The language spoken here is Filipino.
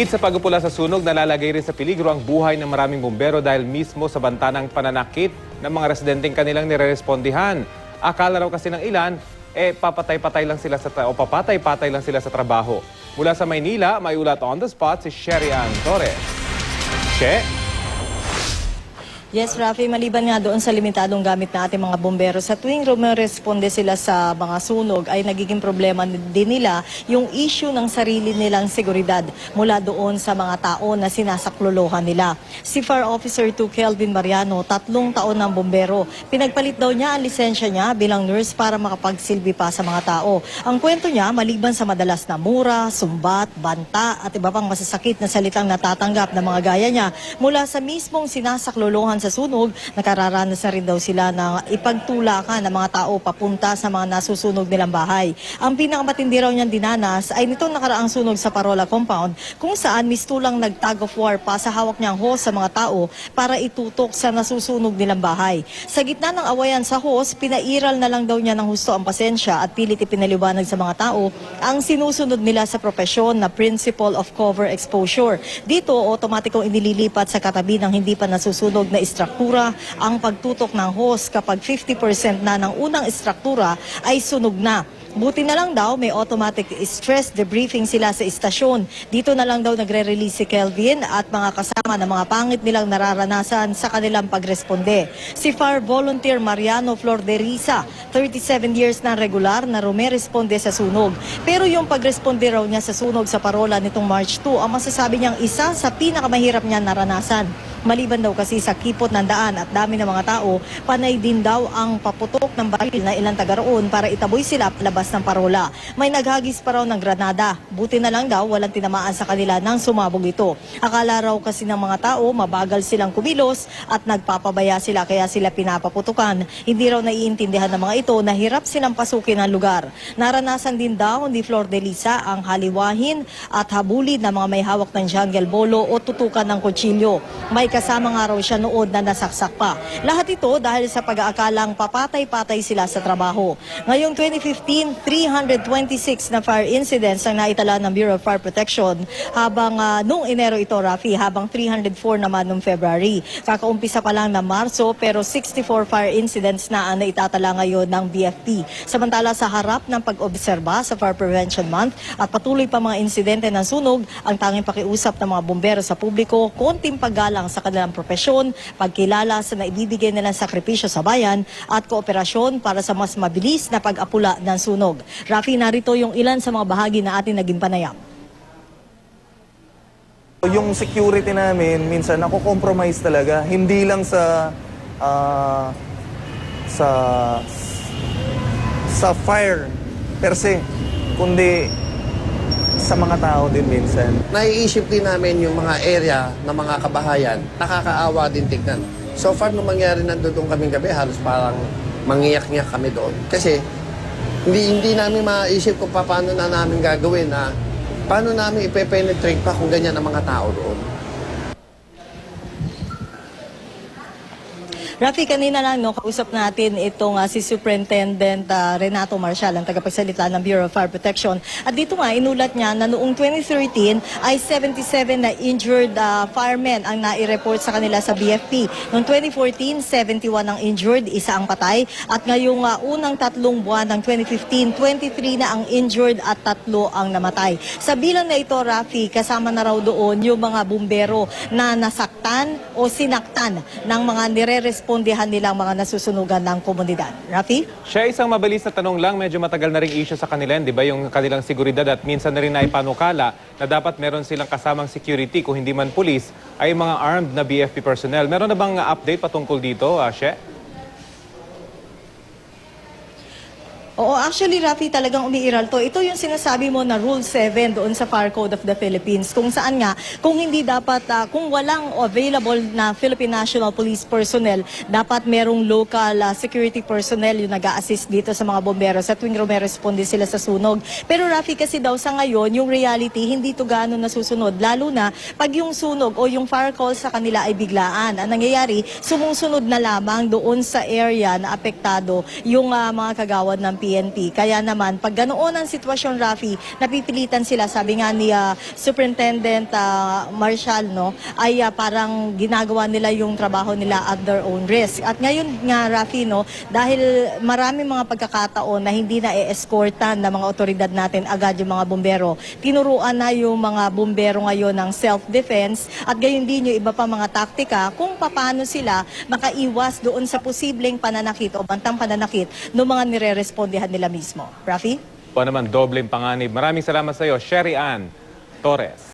Higit sa pagpupula sa sunog, nalalagay rin sa peligro ang buhay ng maraming bumbero dahil mismo sa banta ng pananakit ng mga residenteng kanilang nirerespondihan. Akala raw kasi ng ilan, eh papatay-patay lang sila sa o papatay-patay lang sila sa trabaho. Mula sa Maynila, may ulat on the spot si Sherry Ann Torres. She? Yes, Rafi, maliban nga doon sa limitadong gamit na ating mga bombero, sa tuwing rumeresponde sila sa mga sunog ay nagiging problema din nila yung issue ng sarili nilang seguridad mula doon sa mga tao na sinasaklolohan nila. Si Fire Officer 2 Kelvin Mariano, tatlong taon ng bombero. Pinagpalit daw niya ang lisensya niya bilang nurse para makapagsilbi pa sa mga tao. Ang kwento niya, maliban sa madalas na mura, sumbat, banta at iba pang masasakit na salitang natatanggap ng mga gaya niya, mula sa mismong sinasaklolohan sa sunog, nakararanas na rin daw sila ng ipagtulakan ng mga tao papunta sa mga nasusunog nilang bahay. Ang pinakamatindi raw niyang dinanas ay nitong nakaraang sunog sa Parola Compound kung saan mistulang nagtag of war pa sa hawak niyang hose sa mga tao para itutok sa nasusunog nilang bahay. Sa gitna ng awayan sa hose, pinairal na lang daw niya ng husto ang pasensya at pilit ipinaliwanag sa mga tao ang sinusunod nila sa propesyon na principle of cover exposure. Dito, otomatikong inililipat sa katabi ng hindi pa nasusunog na istruktura ang pagtutok ng hose kapag 50% na ng unang istruktura ay sunog na. Buti na lang daw may automatic stress debriefing sila sa istasyon. Dito na lang daw nagre-release si Kelvin at mga kasama ng mga pangit nilang nararanasan sa kanilang pagresponde. Si Fire Volunteer Mariano Florderiza, 37 years na regular na rumeresponde sa sunog. Pero yung pagresponde raw niya sa sunog sa parola nitong March 2, ang masasabi niyang isa sa pinakamahirap niya naranasan. Maliban daw kasi sa kipot ng daan at dami ng mga tao, panay din daw ang paputok ng baril na ilang taga roon para itaboy sila palabas ng parola. May naghagis pa raw ng granada. Buti na lang daw walang tinamaan sa kanila nang sumabog ito. Akala raw kasi ng mga tao mabagal silang kumilos at nagpapabaya sila kaya sila pinapaputukan. Hindi raw naiintindihan ng mga ito na hirap silang pasukin ang lugar. Naranasan din daw ni Flor de Lisa ang haliwahin at habulin ng mga may hawak ng jungle bolo o tutukan ng kutsilyo. May kasama nga raw siya noon na nasaksak pa. Lahat ito dahil sa pag-aakalang papatay-patay sila sa trabaho. Ngayong 2015, 326 na fire incidents ang naitala ng Bureau of Fire Protection habang ah, noong Enero ito, Rafi, habang 304 naman noong February. Kakaumpisa pa lang ng Marso pero 64 fire incidents na ang naitatala ngayon ng BFP. Samantala sa harap ng pag-obserba sa Fire Prevention Month at patuloy pa mga insidente ng sunog, ang tanging pakiusap ng mga bumbero sa publiko, konting paggalang sa kanilang propesyon, pagkilala sa naibibigay nilang sakripisyo sa bayan at kooperasyon para sa mas mabilis na pag-apula ng sunog. Rafi, narito yung ilan sa mga bahagi na ating naging panayam. Yung security namin, minsan nako-compromise talaga. Hindi lang sa ah, sa sa fire per se, kundi sa mga tao din minsan. naiisip din namin yung mga area ng mga kabahayan, nakakaawa din tignan. So far, nung mangyari nandun kaming gabi, halos parang mangiyak-ngiyak kami doon. Kasi hindi, hindi namin maisip kung pa- paano na namin gagawin na paano namin ipe-penetrate pa kung ganyan ang mga tao doon. Rafi, kanina lang no, kausap natin itong ah, si Superintendent ah, Renato Marcial, ang tagapagsalita ng Bureau of Fire Protection. At dito nga, inulat niya na noong 2013 ay 77 na injured ah, firemen ang nai-report sa kanila sa BFP. Noong 2014, 71 ang injured, isa ang patay. At ngayong ah, unang tatlong buwan ng 2015, 23 na ang injured at tatlo ang namatay. Sa bilang na ito, Rafi, kasama na raw doon yung mga bumbero na nasaktan o sinaktan ng mga nire-respondihan nilang mga nasusunugan ng komunidad. Rafi? Siya isang mabilis na tanong lang, medyo matagal na ring issue sa kanila, di ba? Yung kanilang seguridad at minsan na rin na ipanukala na dapat meron silang kasamang security, kung hindi man police, ay mga armed na BFP personnel. Meron na bang update patungkol dito, uh, She? Oo, actually, Rafi, talagang umiiral to. Ito yung sinasabi mo na Rule 7 doon sa Fire Code of the Philippines. Kung saan nga, kung hindi dapat, ah, kung walang available na Philippine National Police personnel, dapat merong local ah, security personnel yung nag assist dito sa mga bombero sa tuwing rumeresponde sila sa sunog. Pero Rafi, kasi daw sa ngayon, yung reality, hindi to gaano nasusunod. Lalo na pag yung sunog o yung fire call sa kanila ay biglaan. Ang nangyayari, sumusunod na lamang doon sa area na apektado yung ah, mga kagawad ng PNP PNP. Kaya naman, pag ganoon ang sitwasyon, Rafi, napipilitan sila, sabi nga ni ah, Superintendent ah, Marshall, no, ay ah, parang ginagawa nila yung trabaho nila at their own risk. At ngayon nga, Rafi, no, dahil marami mga pagkakataon na hindi na e-escortan ng mga otoridad natin agad yung mga bumbero, tinuruan na yung mga bumbero ngayon ng self-defense at gayon din yung iba pa mga taktika kung paano sila makaiwas doon sa posibleng pananakit o bantang pananakit ng mga nire-respondihan nila mismo. Rafi? O naman, dobleng panganib. Maraming salamat sa iyo, Sherry Ann Torres.